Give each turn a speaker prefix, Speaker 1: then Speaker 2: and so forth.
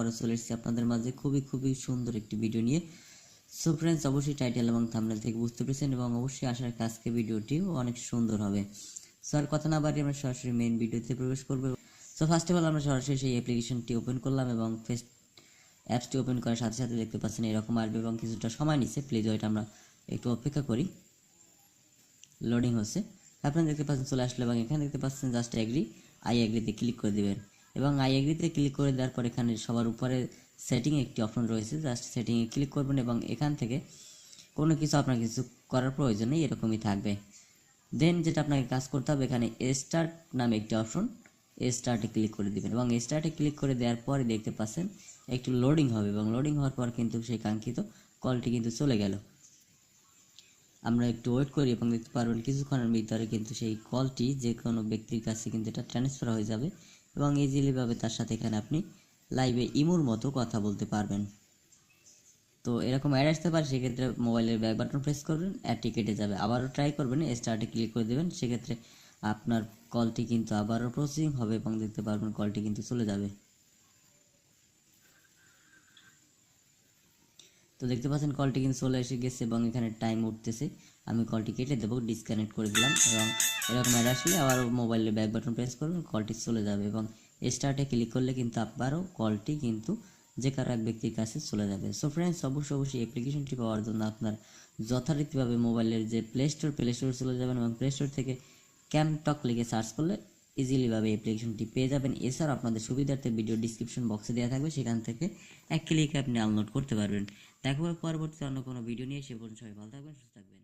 Speaker 1: আবারও চলে এসেছি আপনাদের মাঝে। খুবই খুবই সুন্দর একটি ভিডিও নিয়ে। সো ফ্রেন্ডস অবশ্যই টাইটেল এবং থাম্বনেল থেকে বুঝতে পেরেছেন এবং অবশ্যই আসার রাখি আজকে ভিডিওটিও অনেক সুন্দর হবে। সো আর কথা না বাড়িয়ে আমরা সরাসরি মেইন ভিডিওতে প্রবেশ করব। সো ফার্স্ট অফ অল আমরা সরাসরি সেই অ্যাপ্লিকেশনটি ওপেন করলাম এবং ফেস অ্যাপসটি ওপেন করার সাথে সাথে দেখতে পাচ্ছেন এরকম আসবে এবং কিছুটা সময় নিচ্ছে। প্লিজ ওইটা আমরা একটু অপেক্ষা করি। লোডিং হচ্ছে। আপনারা দেখতে পাচ্ছেন চলে আসলো এবং এখানে দেখতে পাচ্ছেন জাস্ট এগ্রি আই এগ্রিতে ক্লিক করে দিবেন। এবং আই এগ্রিতে ক্লিক করে দেওয়ার পর এখানে সবার উপরে সেটিং একটি অপশন রয়েছে। জাস্ট সেটিংয়ে ক্লিক করবেন এবং এখান থেকে কোনো কিছু আপনার কিছু করার প্রয়োজন নেই, এরকমই থাকবে। দেন যেটা আপনাকে কাজ করতে হবে, এখানে স্টার্ট নামে একটি অপশন স্টার্টে ক্লিক করে দিবেন। এবং স্টার্টে ক্লিক করে দেওয়ার পরে দেখতে পাচ্ছেন একটু লোডিং হবে এবং লোডিং হওয়ার পর কিন্তু সেই কাঙ্ক্ষিত কলটি কিন্তু চলে গেল। আমরা একটু ওয়েট করি এবং দেখতে পারবেন কিছুক্ষণের ভিতরে কিন্তু সেই কলটি যে কোনো ব্যক্তির কাছে কিন্তু এটা ট্রান্সফার হয়ে যাবে। এবং ইজিলিভাবে তার সাথে এখানে আপনি লাইভে ইমোর মতো কথা বলতে পারবেন। তো এরকম অ্যাড আসতে পারে, সেক্ষেত্রে মোবাইলের ব্যাক বাটন প্রেস করবেন অ্যাডটি কেটে যাবে। আবারও ট্রাই করবেন স্টার্টে ক্লিক করে দেবেন, সেক্ষেত্রে আপনার কলটি কিন্তু আবারও প্রসেসিং হবে এবং দেখতে পারবেন কলটি কিন্তু চলে যাবে। তো দেখতে পাচ্ছেন কলটি কিন্তু চলে এসে গেছে এবং এখানে টাইম উঠতেছে। আমি কলটি কেটে দেবো ডিসকানেক্ট করে দিলাম এবং এরকম অ্যাড আসলে আবার মোবাইলের ব্যাক বাটন প্রেস করবেন কলটি চলে যাবে এবং স্টার্টে ক্লিক করলে কিন্তু আবারও কলটি কিন্তু যে কারও এক ব্যক্তির কাছে চলে যাবে। সো ফ্রেন্ডস অবশ্যই অবশ্যই অ্যাপ্লিকেশনটি পাওয়ার জন্য আপনার যথারীতিভাবে মোবাইলের যে প্লে স্টোর প্লে স্টোরে চলে যাবেন এবং প্লে স্টোর থেকে ক্যামটক লিখে সার্চ করলে ইজিলিভাবে অ্যাপ্লিকেশনটি পেয়ে যাবেন। এছাড়াও আপনাদের সুবিধার্থে ভিডিও ডিসক্রিপশন বক্সে দেওয়া থাকবে, সেখান থেকে এক ক্লিকে আপনি ডাউনলোড করতে পারবেন। দেখা হবে পরবর্তী অন্য কোনো ভিডিও নিয়ে। সে পর্যন্ত সবাই ভালো থাকবেন সুস্থ থাকবেন।